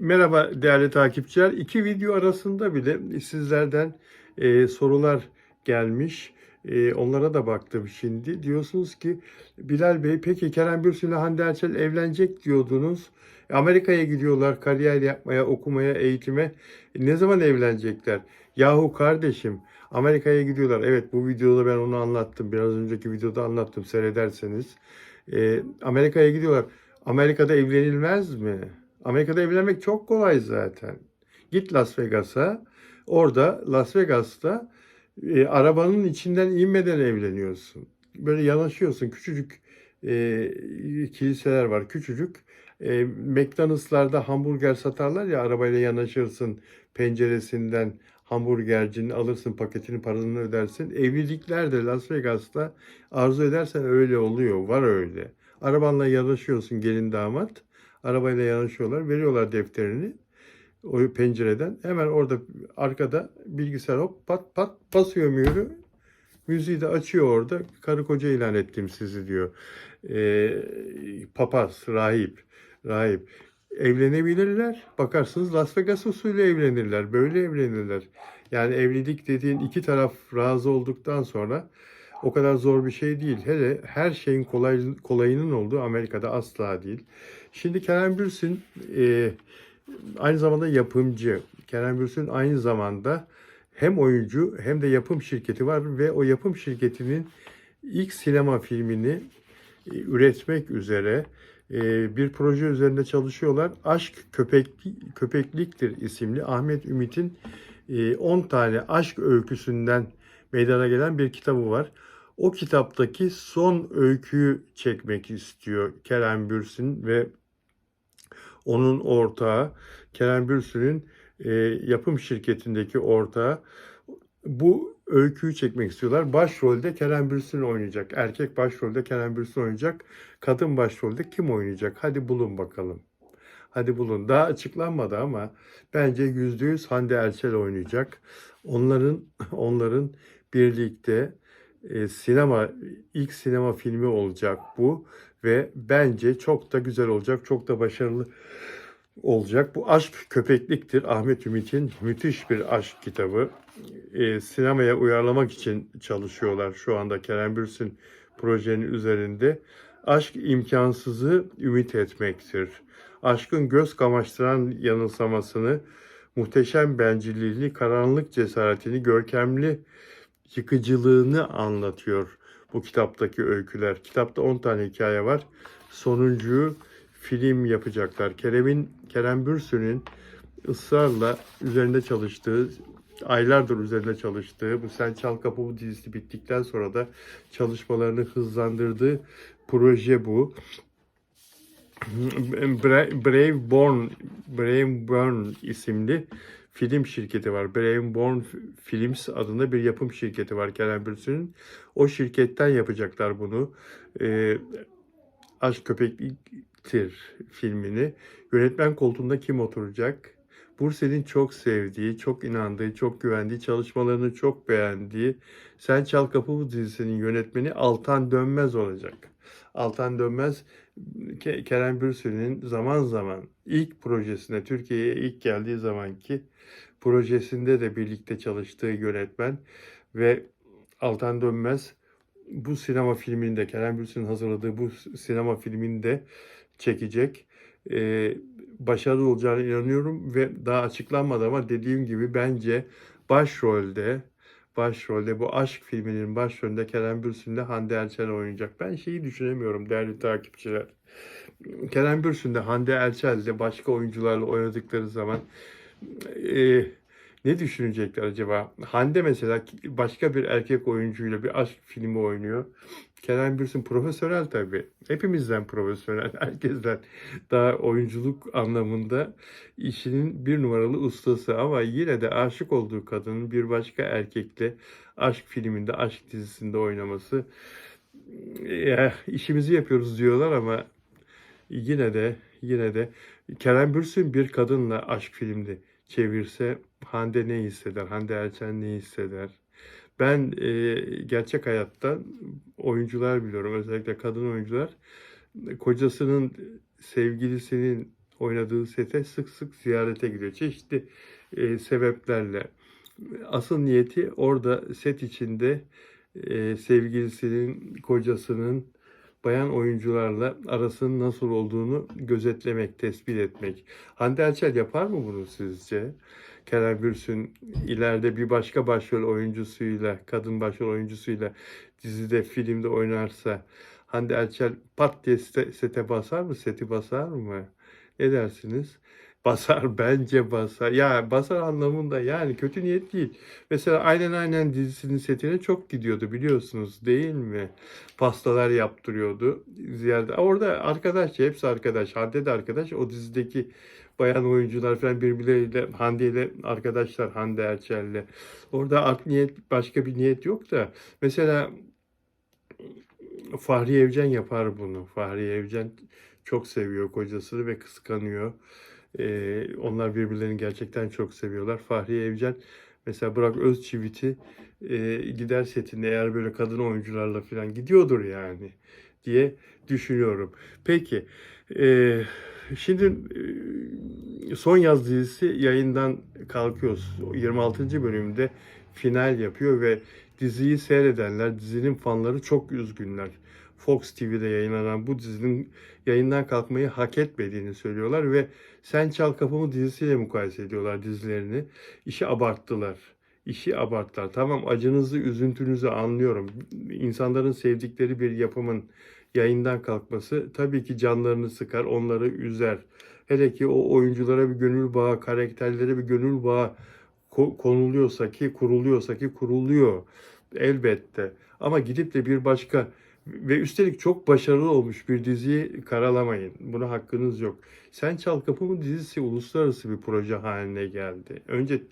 Merhaba değerli takipçiler. İki video arasında bile sizlerden e, sorular gelmiş. E, onlara da baktım şimdi. Diyorsunuz ki Bilal Bey peki Kerem Bürsin'le Hande Erçel evlenecek diyordunuz. Amerika'ya gidiyorlar kariyer yapmaya, okumaya, eğitime. Ne zaman evlenecekler? Yahu kardeşim Amerika'ya gidiyorlar. Evet bu videoda ben onu anlattım. Biraz önceki videoda anlattım seyrederseniz. E, Amerika'ya gidiyorlar. Amerika'da evlenilmez mi? Amerika'da evlenmek çok kolay zaten. Git Las Vegas'a. Orada Las Vegas'ta e, arabanın içinden inmeden evleniyorsun. Böyle yanaşıyorsun. Küçücük e, kiliseler var. Küçücük. E, McDonald's'larda hamburger satarlar ya arabayla yanaşırsın penceresinden hamburgercini alırsın paketini paranı ödersin. Evlilikler de Las Vegas'ta arzu edersen öyle oluyor. Var öyle. Arabanla yanaşıyorsun gelin damat. Arabayla yanaşıyorlar. Veriyorlar defterini o pencereden. Hemen orada arkada bilgisayar hop pat pat basıyor mührü. Müziği de açıyor orada. Karı koca ilan ettim sizi diyor. Ee, papaz, rahip, rahip. Evlenebilirler. Bakarsınız Las Vegas usulü evlenirler. Böyle evlenirler. Yani evlilik dediğin iki taraf razı olduktan sonra o kadar zor bir şey değil. Hele her şeyin kolay, kolayının olduğu Amerika'da asla değil. Şimdi Kerem Bürsin e, aynı zamanda yapımcı. Kerem Bürsin aynı zamanda hem oyuncu hem de yapım şirketi var ve o yapım şirketinin ilk sinema filmini e, üretmek üzere e, bir proje üzerinde çalışıyorlar. Aşk Köpek Köpekliktir isimli Ahmet Ümit'in e, 10 tane aşk öyküsünden meydana gelen bir kitabı var. O kitaptaki son öyküyü çekmek istiyor Kerem Bürsin ve onun ortağı Kerem Bürsin'in e, yapım şirketindeki ortağı bu öyküyü çekmek istiyorlar. Başrolde Kerem Bürsin oynayacak. Erkek başrolde Kerem Bürsin oynayacak. Kadın başrolde kim oynayacak? Hadi bulun bakalım. Hadi bulun. Daha açıklanmadı ama bence yüzde yüz Hande Erçel oynayacak. Onların onların birlikte e, sinema ilk sinema filmi olacak bu ve bence çok da güzel olacak, çok da başarılı olacak. Bu Aşk Köpekliktir. Ahmet Ümit'in müthiş bir aşk kitabı. E, sinemaya uyarlamak için çalışıyorlar şu anda Kerem Bürsin projenin üzerinde. Aşk imkansızı ümit etmektir. Aşkın göz kamaştıran yanılsamasını, muhteşem bencilliğini, karanlık cesaretini, görkemli yıkıcılığını anlatıyor bu kitaptaki öyküler. Kitapta 10 tane hikaye var. Sonuncuyu film yapacaklar. Kerem'in Kerem Bürsin'in ısrarla üzerinde çalıştığı, aylardır üzerinde çalıştığı, bu Sen Çal Kapı bu dizisi bittikten sonra da çalışmalarını hızlandırdığı proje bu. Bra- Brave Born, Brave Born isimli film şirketi var. Brave Born Films adında bir yapım şirketi var Kerem Bürsin'in. O şirketten yapacaklar bunu. Ee, Aşk Köpekliktir filmini. Yönetmen koltuğunda kim oturacak? Bursel'in çok sevdiği, çok inandığı, çok güvendiği, çalışmalarını çok beğendiği Sen Çal Kapı bu dizisinin yönetmeni Altan Dönmez olacak. Altan Dönmez Ke- Kerem Bürsin'in zaman zaman ilk projesinde Türkiye'ye ilk geldiği zamanki projesinde de birlikte çalıştığı yönetmen ve Altan Dönmez bu sinema filminde Kerem Bürsin'in hazırladığı bu sinema filminde çekecek. Ee, başarılı olacağına inanıyorum ve daha açıklanmadı ama dediğim gibi bence başrolde başrolde bu aşk filminin başrolünde Kerem Bürsin'le Hande Erçel oynayacak. Ben şeyi düşünemiyorum değerli takipçiler. Kerem Bürsin'de Hande Erçel'de başka oyuncularla oynadıkları zaman e, ne düşünecekler acaba? Hande mesela başka bir erkek oyuncuyla bir aşk filmi oynuyor. Kerem Bürsin profesyonel tabii. Hepimizden profesyonel. Herkesten daha oyunculuk anlamında işinin bir numaralı ustası ama yine de aşık olduğu kadının bir başka erkekle aşk filminde, aşk dizisinde oynaması ya, işimizi yapıyoruz diyorlar ama yine de yine de Kerem Bürsin bir kadınla aşk filmde çevirse Hande ne hisseder? Hande Erçel ne hisseder? Ben e, gerçek hayatta oyuncular biliyorum. Özellikle kadın oyuncular kocasının sevgilisinin oynadığı sete sık sık ziyarete gidiyor. Çeşitli e, sebeplerle. Asıl niyeti orada set içinde e, sevgilisinin, kocasının bayan oyuncularla arasının nasıl olduğunu gözetlemek, tespit etmek. Hande Erçel yapar mı bunu sizce? Kerem Bürsin ileride bir başka başrol oyuncusuyla, kadın başrol oyuncusuyla dizide, filmde oynarsa Hande Erçel pat diye sete, sete basar mı? Seti basar mı? Ne dersiniz? Basar bence basar. Ya basar anlamında yani kötü niyet değil. Mesela Aynen Aynen dizisinin setine çok gidiyordu biliyorsunuz değil mi? Pastalar yaptırıyordu. Ziyarete. Orada arkadaş hepsi arkadaş. Hande de arkadaş. O dizideki bayan oyuncular falan birbirleriyle Hande ile arkadaşlar Hande Erçel'le. Orada art niyet başka bir niyet yok da mesela Fahri Evcen yapar bunu. Fahri Evcen çok seviyor kocasını ve kıskanıyor. Ee, onlar birbirlerini gerçekten çok seviyorlar. Fahri Evcen mesela Burak Özçivit'i e, gider setinde eğer böyle kadın oyuncularla falan gidiyordur yani diye düşünüyorum. Peki e, şimdi e, son yaz dizisi yayından kalkıyor. 26. bölümde final yapıyor ve diziyi seyredenler, dizinin fanları çok üzgünler. Fox TV'de yayınlanan bu dizinin yayından kalkmayı hak etmediğini söylüyorlar ve Sen Çal Kapımı dizisiyle mukayese ediyorlar dizilerini. İşi abarttılar. İşi abarttılar. Tamam acınızı, üzüntünüzü anlıyorum. İnsanların sevdikleri bir yapımın yayından kalkması tabii ki canlarını sıkar, onları üzer. Hele ki o oyunculara bir gönül bağı, karakterlere bir gönül bağı ko- konuluyorsa ki, kuruluyorsa ki kuruluyor elbette. Ama gidip de bir başka ve üstelik çok başarılı olmuş bir diziyi karalamayın. Buna hakkınız yok. Sen Çal Kapımı dizisi uluslararası bir proje haline geldi. Önce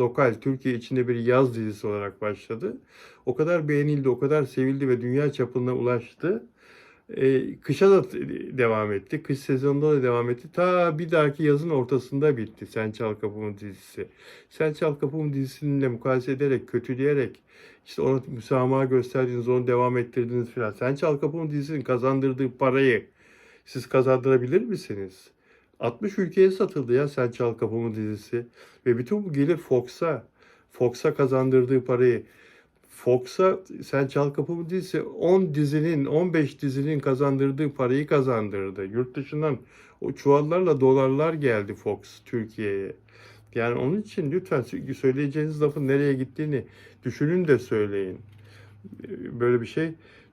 lokal Türkiye içinde bir yaz dizisi olarak başladı. O kadar beğenildi, o kadar sevildi ve dünya çapına ulaştı. Ee, kışa da devam etti. Kış sezonunda da devam etti. Ta bir dahaki yazın ortasında bitti Sen Çal Kapımı dizisi. Sen Çal Kapımı dizisininle mukayese ederek, kötüleyerek işte ona müsamaha gösterdiniz, onu devam ettirdiniz filan. Sen Çal Kapımı dizisinin kazandırdığı parayı siz kazandırabilir misiniz? 60 ülkeye satıldı ya Sen Çal Kapımı dizisi. Ve bütün bu gelir Fox'a. Fox'a kazandırdığı parayı. Fox'a Sen Çal Kapımı dizisi 10 dizinin, 15 dizinin kazandırdığı parayı kazandırdı. Yurt dışından o çuvallarla dolarlar geldi Fox Türkiye'ye. Yani onun için lütfen söyleyeceğiniz lafın nereye gittiğini düşünün de söyleyin. Böyle bir şey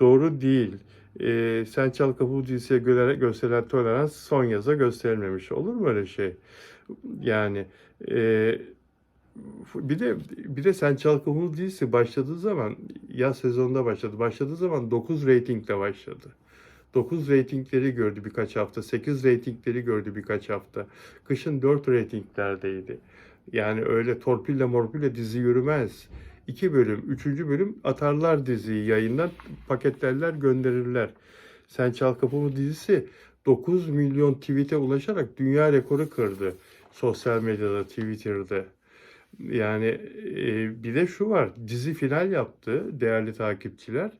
doğru değil. Ee, Sen Çal Kapımı dizisiye göre gösterilen tolerans son yaza gösterilmemiş. Olur mu öyle şey? Yani e, bir de bir de Sen Çal Kapımı dizisi başladığı zaman yaz sezonunda başladı. Başladığı zaman 9 reytingle başladı. 9 reytingleri gördü birkaç hafta. 8 reytingleri gördü birkaç hafta. Kışın 4 reytinglerdeydi. Yani öyle torpille morpille dizi yürümez. 2 bölüm, 3. bölüm atarlar diziyi yayından paketlerler gönderirler. Sen Çal Kapımı dizisi 9 milyon tweet'e ulaşarak dünya rekoru kırdı. Sosyal medyada, Twitter'da. Yani e, bir de şu var. Dizi final yaptı değerli takipçiler.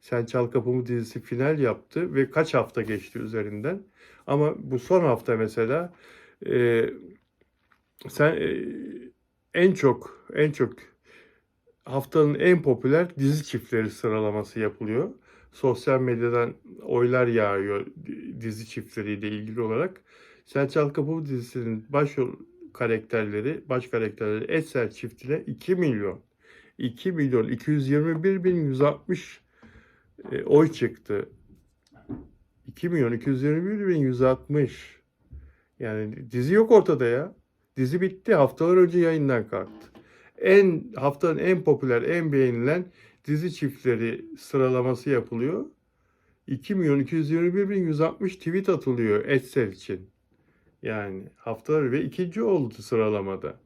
Sen Çal Kapımı dizisi final yaptı ve kaç hafta geçti üzerinden. Ama bu son hafta mesela e, sen e, en çok en çok haftanın en popüler dizi çiftleri sıralaması yapılıyor. Sosyal medyadan oylar yağıyor dizi çiftleriyle ilgili olarak. Sen Çal Kapımı dizisinin başrol karakterleri, baş karakterleri Eser çiftine 2 milyon 2 milyon 221 bin 160 e, oy çıktı. 2 milyon 221 bin 160. Yani dizi yok ortada ya. Dizi bitti. Haftalar önce yayından kalktı. En haftanın en popüler, en beğenilen dizi çiftleri sıralaması yapılıyor. 2 milyon 221 bin 160 tweet atılıyor Edsel için. Yani haftalar ve ikinci oldu sıralamada.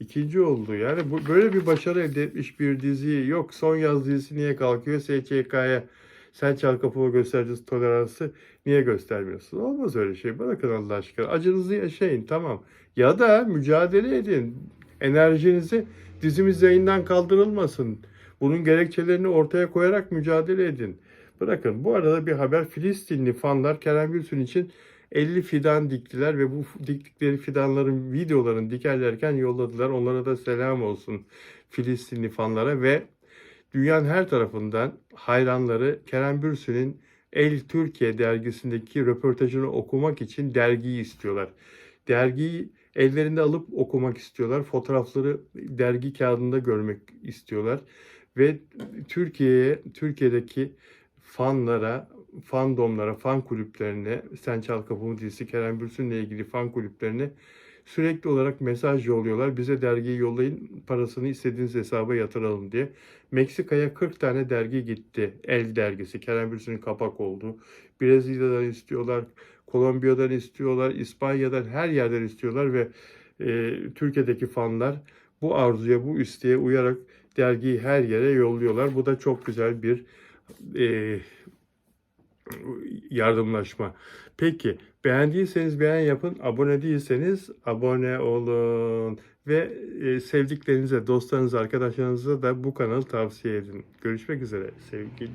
İkinci oldu. Yani bu böyle bir başarı elde etmiş bir dizi yok. Son yaz dizisi niye kalkıyor? SÇK'ya sen çal kapımı göstereceğiz toleransı niye göstermiyorsun? Olmaz öyle şey. Bırakın Allah aşkına. Acınızı yaşayın tamam. Ya da mücadele edin. Enerjinizi dizimiz yayından kaldırılmasın. Bunun gerekçelerini ortaya koyarak mücadele edin. Bırakın bu arada bir haber Filistinli fanlar Kerem Gülsün için 50 fidan diktiler ve bu diktikleri fidanların videolarını dikerlerken yolladılar. Onlara da selam olsun Filistinli fanlara ve dünyanın her tarafından hayranları Kerem Bürsin'in El Türkiye dergisindeki röportajını okumak için dergiyi istiyorlar. Dergiyi ellerinde alıp okumak istiyorlar. Fotoğrafları dergi kağıdında görmek istiyorlar. Ve Türkiye'ye, Türkiye'deki fanlara, fandomlara, fan kulüplerine, Sen Çal Kapımı dizisi Kerem Bürsin'le ilgili fan kulüplerine sürekli olarak mesaj yolluyorlar. Bize dergiyi yollayın, parasını istediğiniz hesaba yatıralım diye. Meksika'ya 40 tane dergi gitti. El dergisi, Kerem Bürsin'in kapak olduğu. Brezilya'dan istiyorlar, Kolombiya'dan istiyorlar, İspanya'dan her yerden istiyorlar ve e, Türkiye'deki fanlar bu arzuya, bu isteğe uyarak dergiyi her yere yolluyorlar. Bu da çok güzel bir e, yardımlaşma. Peki beğendiyseniz beğen yapın, abone değilseniz abone olun ve e, sevdiklerinize, dostlarınıza, arkadaşlarınıza da bu kanalı tavsiye edin. Görüşmek üzere sevgili.